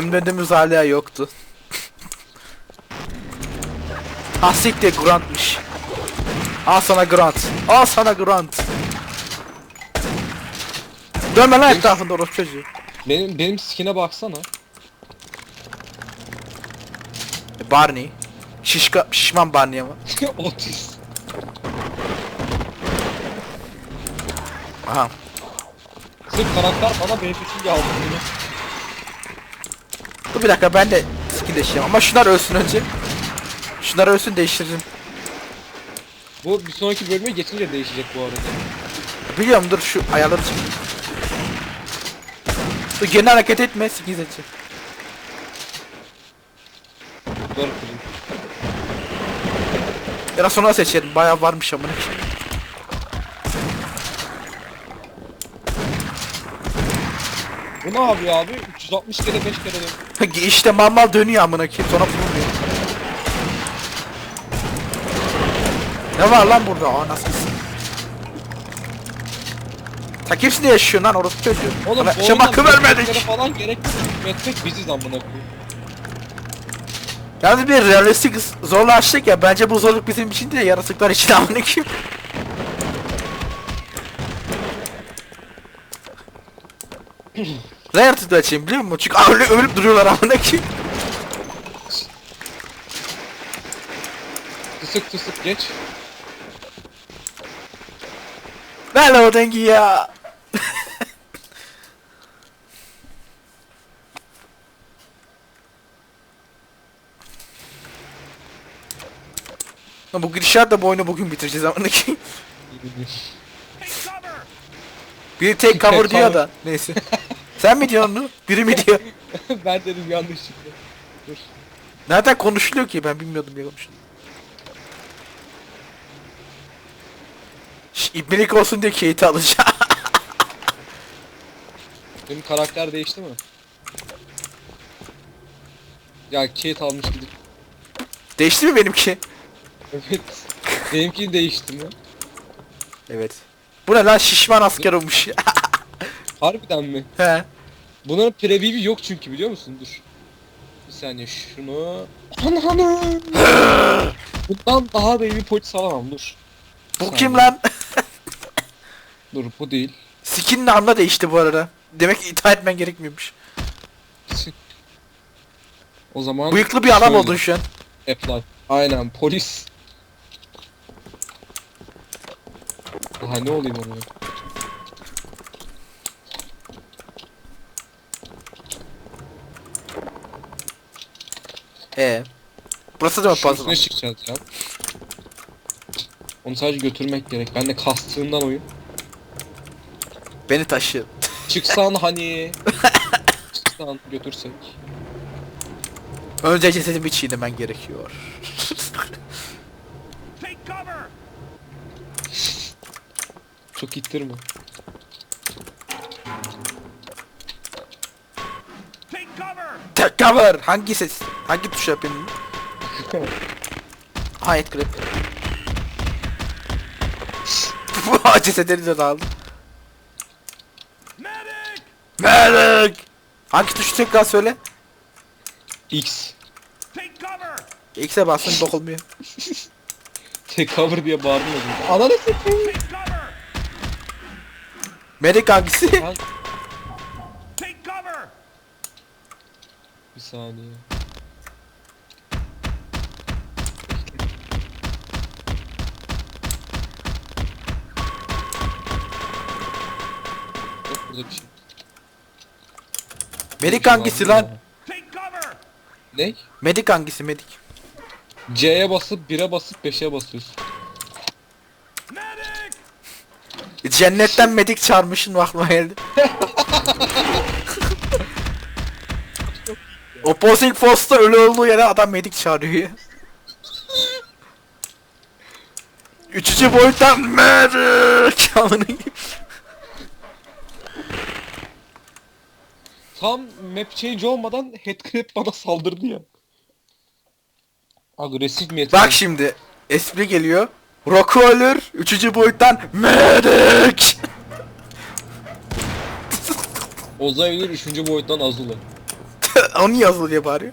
emredimiz hala yoktu. Ha siktir Grant'mış. Al sana Grant. Al sana Grant. Dönme lan etrafında orospu çocuğu. Benim benim skin'e baksana. Barney. Şişka, şişman Barney ama. Otis. Aha. Sırf karakter bana diye aldım bunu. Dur bir dakika ben de skin değiştireyim ama şunlar ölsün önce. Şunlar ölsün değiştiririm. Bu bir sonraki bölüme geçince değişecek bu arada. Biliyorum dur şu ayarları çek. Dur gene hareket etme skin seçeceğim. Dur kırın. Biraz sonra seçerim bayağı varmış amına. Bu ne yapıyor abi? 360 kere 5 kere dön. İşte mal mal dönüyor amına koyayım sonra vurmuyor. Ne var lan burada? Aa nasıl gitsin? Ta kimsin diye yaşıyorsun lan orası çocuğu. Oğlum oyundan hakkı metriklere vermedik. falan gerek yok. Metrik biziz amına koyayım. Yalnız bir realistik zorlaştık ya bence bu zorluk bizim için değil yaratıklar için amına koyayım. Ne yaratıklar için biliyor musun? Çünkü öyle ölüp duruyorlar amına koyayım. Tısık tısık geç. Hello dengi ya. Lan bu gidişat bu oyunu bugün bitireceğiz amına koyayım. Biri take cover diyor da neyse. Sen mi diyorsun onu? Biri mi diyor? ben dedim yanlışlıkla. Dur. Nereden konuşuluyor ki ben bilmiyordum ya konuşuluyor. Şş, ibnelik olsun diye Kate'i alacağım. Benim karakter değişti mi? Ya Kate almış gidip. Değişti mi benimki? Evet. Benimki değişti mi? Evet. Bu ne lan şişman asker olmuş. Harbiden mi? He. Bunların preview'i yok çünkü biliyor musun? Dur. Bir saniye şunu... Ananı! Bundan daha da iyi bir polis alamam dur. Bu Saniye. kim lan? Dur bu değil. Skin'in anla değişti bu arada. Demek ki etmen gerekmiyormuş. O zaman... Bıyıklı bir adam şöyle, oldun şu an. Apply. Aynen polis. Daha ne olayım ona? Ee. Burası da mı puzzle? üstüne çıkacağız ya. Onu sadece götürmek gerek. Ben de kastığından oyun. Beni taşı. Çıksan hani. Çıksan götürsek. Önce cesedimi çiğnemen gerekiyor. Take cover! Çok ittirme. Take cover! Tek cover. Hangi ses? Hangi tuş yapayım? Hayır grip. Bu cesedini de aldım. Medic! Melik. Hangi tuşu tekrar söyle? X. Take! X'e bastın bok olmuyor. Tek cover diye bağırdım ya. Ananı sikeyim. Take! Melik hangisi? Take cover! Bir saniye. Burada bir şey. Melik hangisi lan? Ne? Medik hangisi medik? C'ye basıp 1'e basıp 5'e basıyorsun. Cennetten medik çağırmışın aklıma geldi. Opposing Force'da ölü olduğu yere adam medik çağırıyor. Üçüncü boyuttan medik amına Tam map change olmadan headcrab bana saldırdı ya. Agresif mi Bak şimdi espri geliyor. Roku ölür. Üçüncü boyuttan medik. Ozay ölür 3. boyuttan Azula. Onu yazılı diye bağırıyor.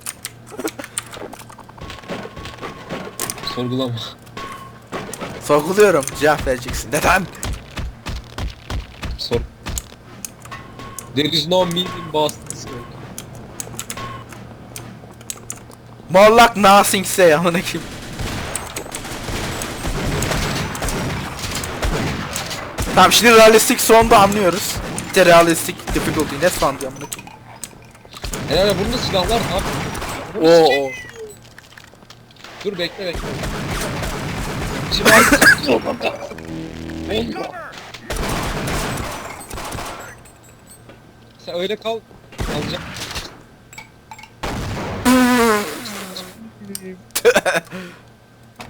Sorgulama. Sorguluyorum. Cevap vereceksin. Neden? There is no meaning in Boston. More like nothing say amına kim? Tamam şimdi realistik sonda anlıyoruz. Bir de realistik difficulty ne sandı amına kim? Herhalde bunda silahlar ne yapıyor? Oo. oo. Dur bekle bekle. Şimdi artık Take Olmuyor. cover! Sen öyle kal. Alacağım.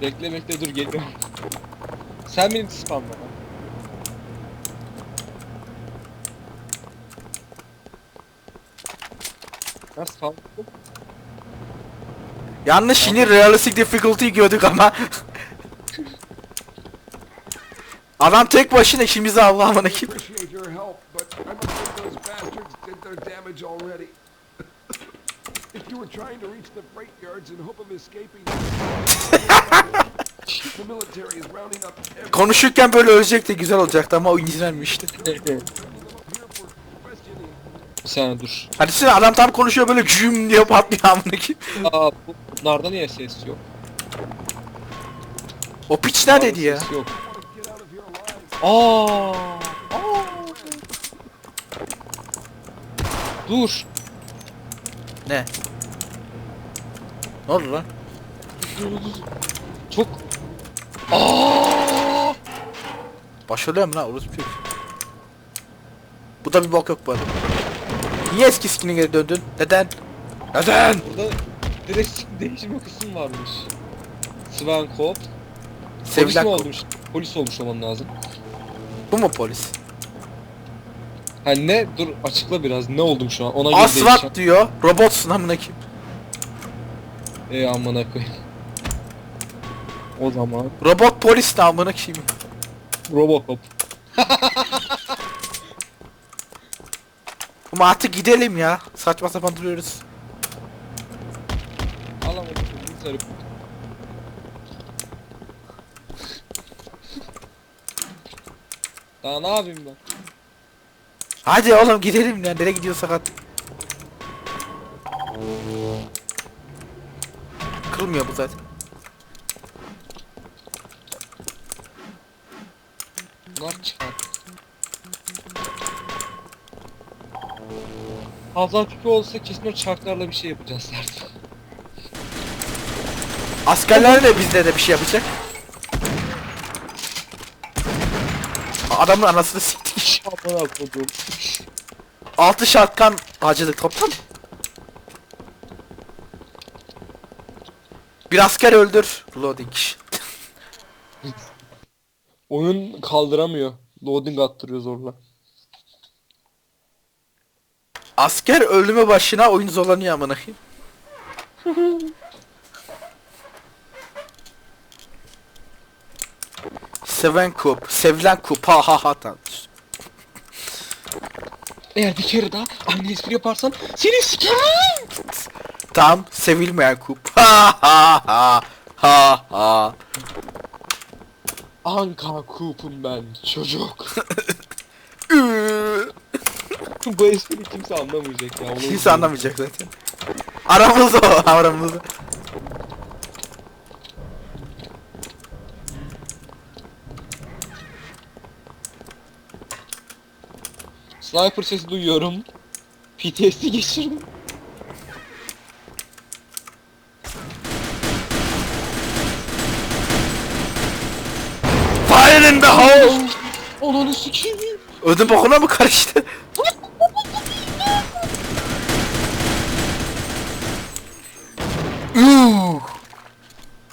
bekle bekle dur geliyorum. Sen beni spamla. lan. Ben spam. Yanlış şimdi realistic difficulty gördük ama. Adam tek başına işimizi Allah amına kim? Their damage already. if you were trying to reach the freight yards in hope of escaping, the military is rounding up every Konuşurken böyle ölecekti güzel olacaktı ama o questioning. Bir saniye dur. Hadi şimdi adam tam konuşuyor böyle cüm diye patlıyor amına kim? Aa bu- bunlarda niye ses yok? O piç neredeydi ya? Ses yok. Aa. Dur. Ne? Ne oldu lan? Çok. Aa. Başarılı mı lan orospu çocuk? Bu da bir bok yok bu arada. Niye eski skin'e geri döndün? Neden? Neden? Burada direkt değişim kısım varmış. Sven Kop. Polis Sevilen mi olmuş? Polis olmuş olman lazım. Bu mu polis? Ha ne? Dur açıkla biraz. Ne oldum şu an? Ona göre Asvat değişeceğim. diyor. Robotsun amına kim? Ey amına koyayım. O zaman Robot polis de amına kim? Robocop. Ama artık gidelim ya. Saçma sapan duruyoruz. Al ama sarıp. Daha ne yapayım ben? Hadi oğlum gidelim ya. Nereye gidiyorsak artık. Kırılmıyor bu zaten. Bunlar çıkar. Fazla tüpü olsa kesin o çarklarla bir şey yapacağız zaten. Askerler de bizde de bir şey yapacak. Adamın anasını siktik. Amına kodum. 6 şartkan harcadık toplam. Bir asker öldür. Loading. Oyun kaldıramıyor. Loading attırıyor zorla. Asker ölümü başına oyun zorlanıyor amına koyayım. Seven kup, sevilen kup, ha ha ha tamam. Eğer bir kere daha aynı espri yaparsan seni sikerim. Tam sevilmeyen kup. Ha ha ha ha ha. Anka kupum ben çocuk. Bu espriyi kimse anlamayacak ya. onu Kimse anlamayacak zaten. Aramızda o, aramızda. Sniper sesi duyuyorum. PTSD geçirdim. Fire in the hole! Ananı sikeyim. Ödüm bokuna mı karıştı? Uuu.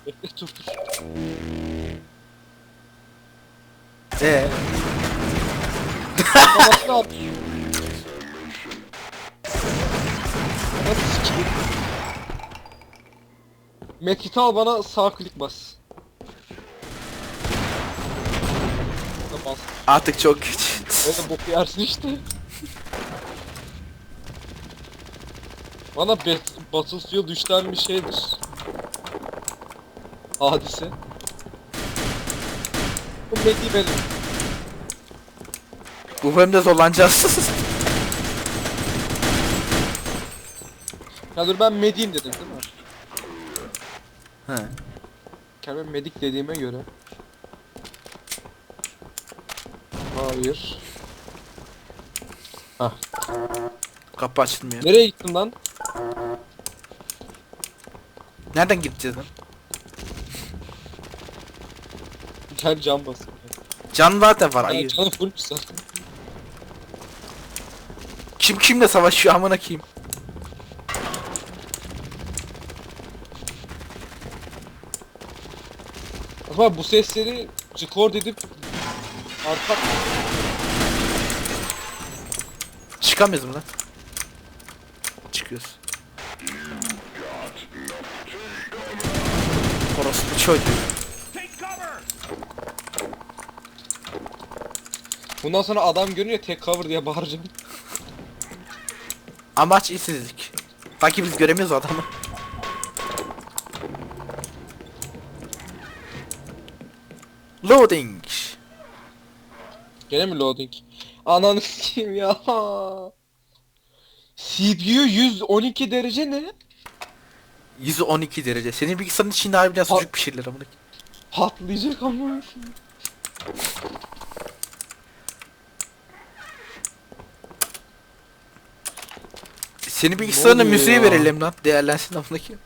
Bekle dur dur. Ee, Kafasına at. Medkit'i al bana sağ klik bas. Bas. artık çok geç. Öyle boku yersin işte. Bana Bat- Battlefield 3'ten bir şeydir. Hadise. Bu Medi benim. Bu bölümde zorlanacağız. Ya dur ben Mediyim dedim değil mi? He. Kendime medik dediğime göre. Hayır. Kapı açılmıyor. Nereye gittin lan? Nereden gideceğiz lan? Gel cam basın. Can zaten var Ay, ayı. canım fullmüş zaten. Kim kimle savaşıyor amına koyayım. Ama bu sesleri record edip arka Çıkamıyoruz mu lan? Çıkıyoruz. Çocuğu. Take cover! Bundan sonra adam görünce tek cover diye bağıracağım. Amaç işsizlik. Sanki biz göremiyoruz adamı. Loading. Gene mi loading? Ananı sikeyim ya. CPU 112 derece ne? 112 derece. Senin bilgisayarın içinde harbiden sucuk pişirilir amına. koyayım. Patlayacak ama. Senin bilgisayarına oluyor müziği ya? verelim lan. Değerlensin amına. koyayım.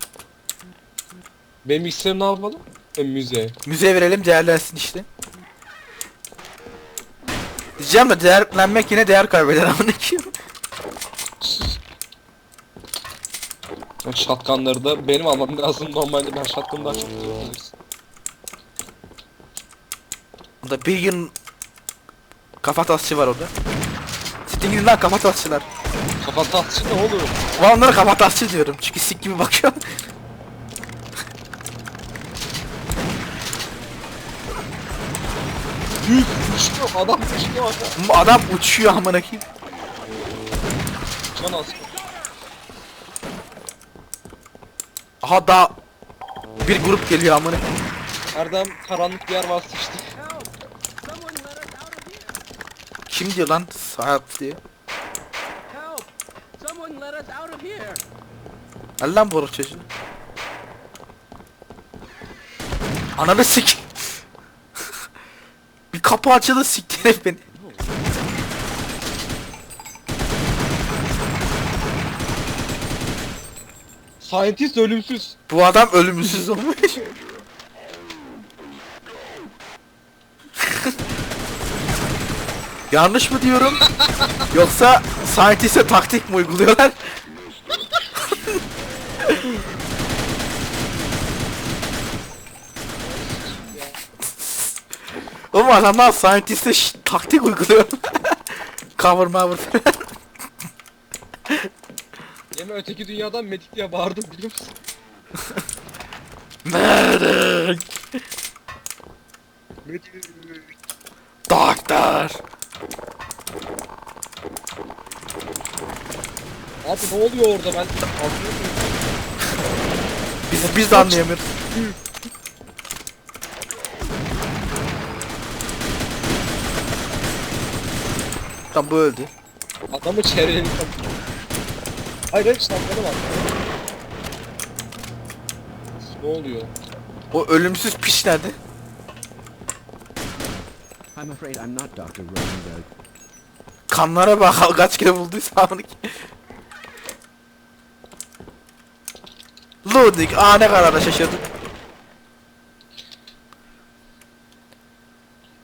Benim bilgisayarım ne yapmalı? E, müze. Verelim değerlensin işte. Diyeceğim de değerlenmek yine değer kaybeder amına. koyayım. Shotgunları da benim almam lazım normalde ben shotgun daha çok kullanıyorum. Burada bir gün kafa tasçı var orada. Sizin gidin lan kafa tasçılar. Kafa tatçı ne olur? Ben onlara kafa tasçı diyorum çünkü sik gibi bakıyor. Büyük uçuyor adam uçuyor adam. Adam uçuyor amına koyayım. Can az. Aha daha bir grup geliyor amına. Erdem karanlık bir yer var sıçtı. Kim diyor lan sahip diye. Al lan boru çocuğu. Ananı sik. Bir kapı açıldı siktir beni. Scientist ölümsüz. Bu adam ölümsüz olmuş. Yanlış mı diyorum? Yoksa scientist'e taktik mi uyguluyorlar? Oğlum adamlar scientist'e taktik uyguluyor. cover mover falan. Yeme öteki dünyadan medik diye bağırdım biliyor musun? Medic! Doctor! Abi ne oluyor orada ben. Biz, biz de anlayamıyoruz. Tam bu öldü. Adamı çevreledik. Hayır hayır şapkalı var. Ne oluyor? O ölümsüz piç nerede? I'm afraid I'm not Dr. Rosenberg. Kanlara bak kaç kere bulduysa amına ki. Ludik aa ne kadar da şaşırdık.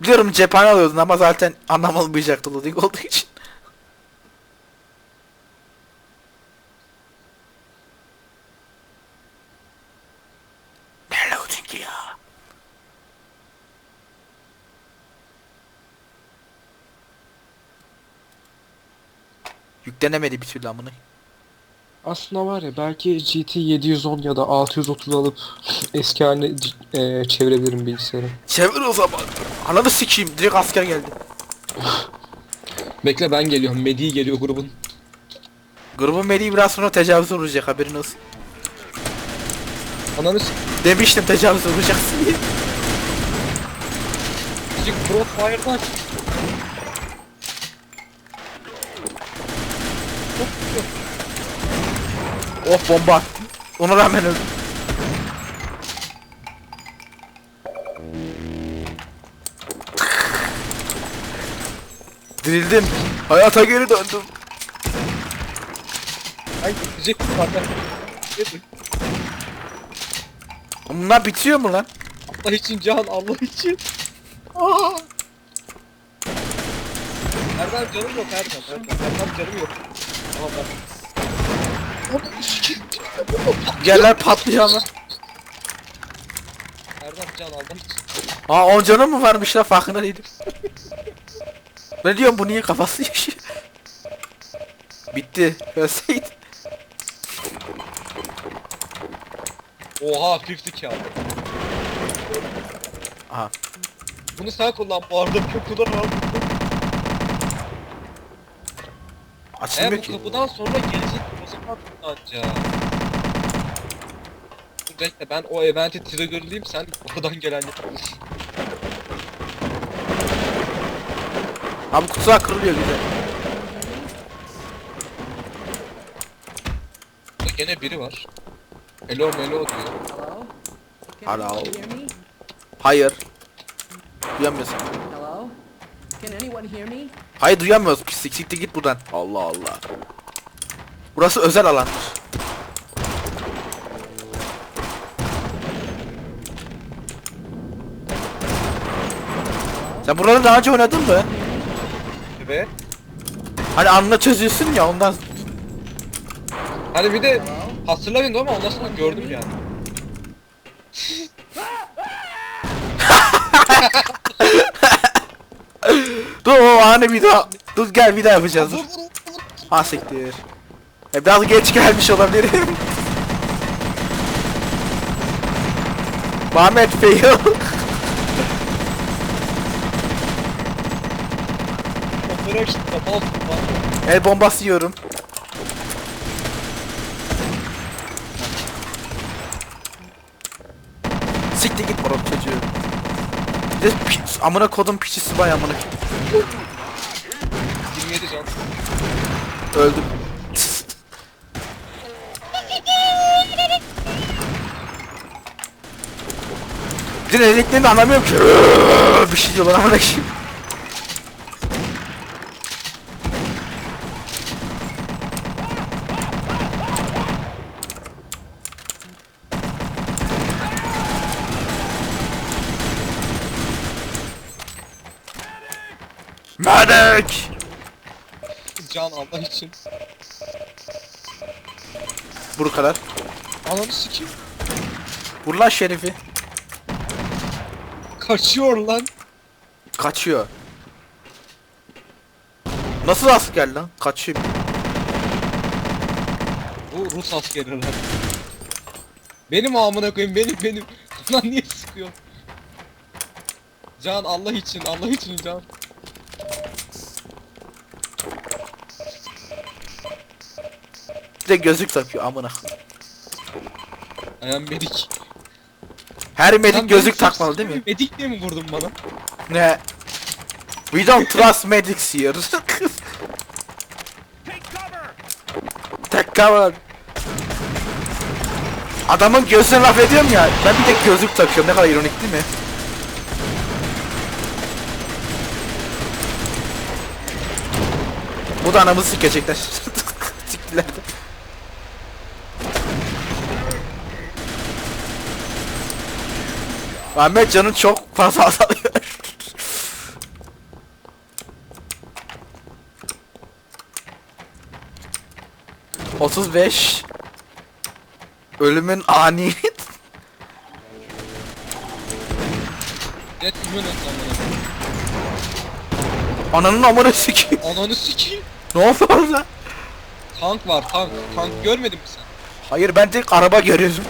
Biliyorum cephane alıyordun ama zaten anlam olmayacaktı Ludik olduğu için. Ne ya? Yüklenemedi bir türlü amına. Aslında var ya belki GT 710 ya da 630 alıp eski haline e, çevirebilirim bilgisayarı. Çevir o zaman. Ananı sikeyim. Direkt asker geldi. Bekle ben geliyorum. Medi geliyor grubun. Grubun Melih'i biraz sonra tecavüze uğrayacak haberin olsun. Ananı s***. Demiştim tecavüze uğrayacaksın diye. Müzik Crossfire'dan Oh bomba. Ona rağmen öldüm. Dirildim. Hayata geri döndüm. Ay müzik zaten. Bunlar bitiyor mu lan? Allah için can Allah için. Aa! Erdem canım yok Erdem. Erdem, Erdem canım yok. Tamam ben. Yerler patlıyor ama. Erdem can Allah için. Aa 10 canım mı varmış lan farkında değilim. Ne diyorum bu niye kafası yaşıyor? Bitti. Ölseydi. Oha 50 kağıt. Aha. Bunu sen kullan bu arada çok kullan al. Açılmıyor Eğer bu ki. kapıdan sonra gelecek o zaman kullanacağım. Bekle ben o eventi triggerlayayım sen gelenleri vur. Abi kutular kırılıyor güzel. Burada gene biri var. Elo melo diyor. Hello? Can Hello. anyone hear me? Hayır. Duyamıyorsun. Hello? Can anyone hear me? Hayır duyamıyoruz pislik. Siktir git buradan. Allah Allah. Burası özel alandır. Sen burada daha önce oynadın mı? Ve Hani anla çözüyorsun ya ondan. hani bir de hatırlamıyorum ama ondan sonra gördüm yani. Dur o anı bir daha. Dur gel bir daha yapacağız. Dur. Ha siktir. E, biraz geç gelmiş olabilirim. Muhammed fail. Bal tutma. El bombası yiyorum. Siktir git moruk çocuğu. Bir de pi- amına kodum piçi subay amına. 27 can. Öldüm. Bir de anlamıyorum ki. Bir şey diyorlar amına koyayım. Medic! Can Allah için. Bu kadar. Ananı sikeyim. Vur lan şerifi. Kaçıyor lan. Kaçıyor. Nasıl asker lan? Kaçıyor. Bu Rus askeri lan. Benim amına koyayım benim benim. Lan niye sıkıyor? Can Allah için Allah için can. Bir de gözlük takıyor amına. Am medik. Her medik gözlük takmalı değil mi? Medik diye mi vurdun bana? Ne? We don't trust medics here. Take cover! Tek cover. Adamın gözüne laf ediyorum ya. Ben bir de gözlük takıyorum. Ne kadar ironik değil mi? Bu da anamızı sikecekler. Siktiler de. Ahmet canın çok fazla azalıyor. Otuz beş. Ölümün ani. Imminent amına. Ananın amına sikeyim. Ananı sikeyim. Ne oldu orada? Tank var tank. Tank görmedin mi sen? Hayır ben tek araba görüyorum.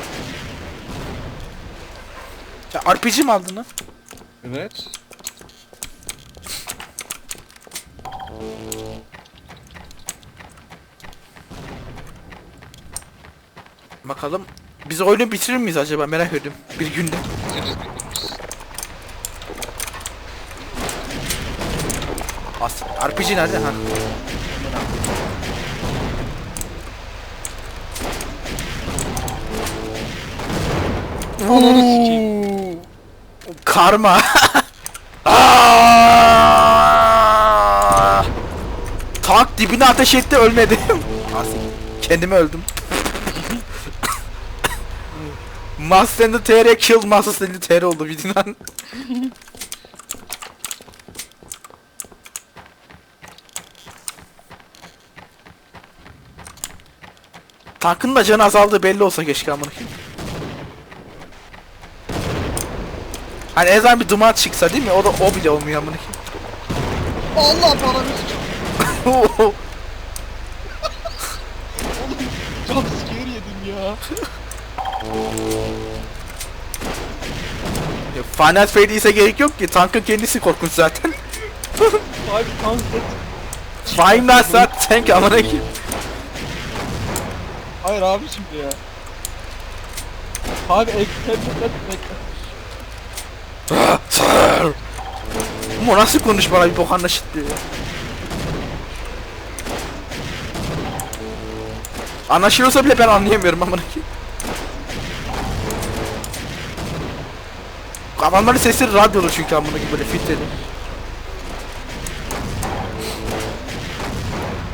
Ya RPG mi aldın lan? Evet. Bakalım. Biz oyunu bitirir miyiz acaba merak ediyorum. Bir günde. As RPG nerede? Ha. Ananı sikeyim. Karma. Aaaa! Tank dibine ateş etti ölmedim. Kendimi öldüm. Mustang'ı TR kill Mustang'ı TR oldu videodan. Tankın da canı azaldı belli olsa keşke amına koyayım. Hani azından bir duman çıksa değil mi? O da o bile olmuyor amına Allah bana bir koyayım. Jump scare yedim ya. Ya, Final Freddy'se gerek yok ki. Tankın kendisi korkunç zaten. Abi tank et. Five Nights at Tank amına koyayım. Hayır abi şimdi ya. Abi ek tek tek tek. Bu nasıl konuş bana bir bok anlaşıldı. Anlaşılıyorsa bile ben anlayamıyorum amına koyayım. Adamların sesi radyolu çünkü amına koyayım böyle filtreli.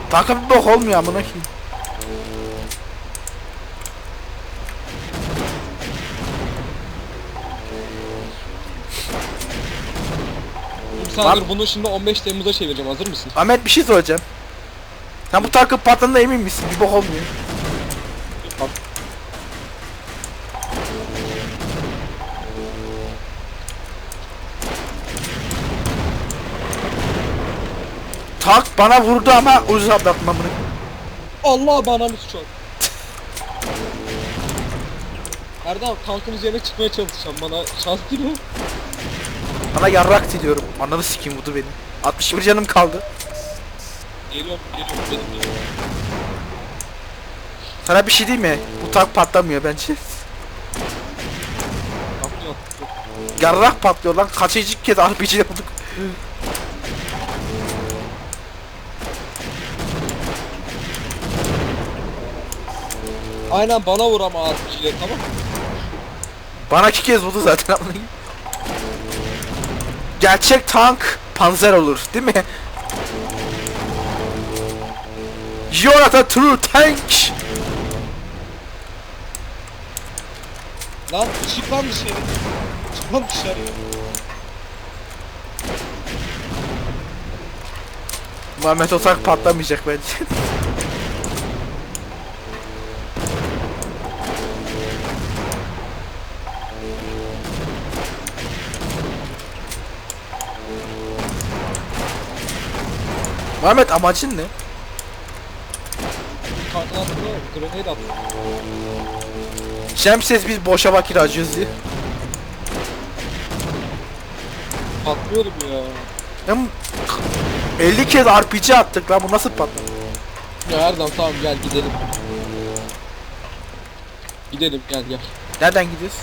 Takım bir bok olmuyor amına dur bunu şimdi 15 Temmuz'a çevireceğim hazır mısın? Ahmet bir şey soracağım. Sen bu takım patladığına emin misin? Bir bok olmuyor. Tank bana vurdu ama ucuz amına koyayım. Allah bana mı sıçradı? Erdem tankın üzerine çıkmaya çalışacağım bana şans değil mi? Bana yarrak diliyorum. Ananı sikeyim vurdu beni. 61 canım kaldı. Geliyorum geliyorum benim geliyorum. Sana bir şey diyeyim mi? Bu tank patlamıyor bence. Yapıyor. Yarrak patlıyor lan. Kaçıncı kez RPG yaptık. Aynen bana vur ama az bir şeyler tamam mı? Bana iki kez vurdu zaten. Gerçek tank panzer olur değil mi? A true tank. Lan çık lan dışarı. Çık lan dışarı. Muhammed o tank patlamayacak bence. Muhammed amacın ne? Altında grenade attı. Şemsiz biz boşa vakit harcıyoruz diye. Patlıyorum ya. Hem 50 kez RPG attık lan bu nasıl patladı? Ya Erdem tamam gel gidelim. Gidelim gel gel. Nereden gidiyoruz?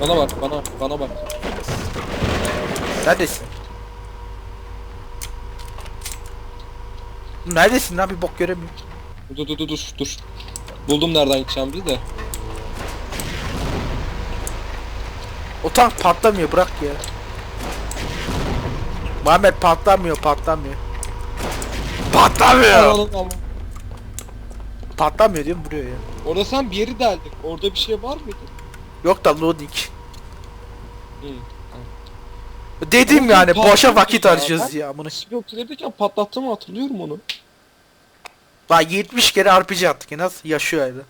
Bana bak bana bana bak. Neredesin? Neredesin lan bir bok göremiyorum. Dur dur dur dur dur. Buldum nereden gideceğimizi de. O tank patlamıyor bırak ya. Muhammed patlamıyor patlamıyor. Patlamıyor. Patlamıyor diyorum vuruyor ya. Orada sen bir yeri deldin. Orada bir şey var mıydı? Yok da loading. Hı. Dedim Ama yani boşa vakit ya, ben- ya bunu. Spiyokçulardayken patlattığımı hatırlıyorum onu. Bak 70 kere RPG attık en az yaşıyor hala.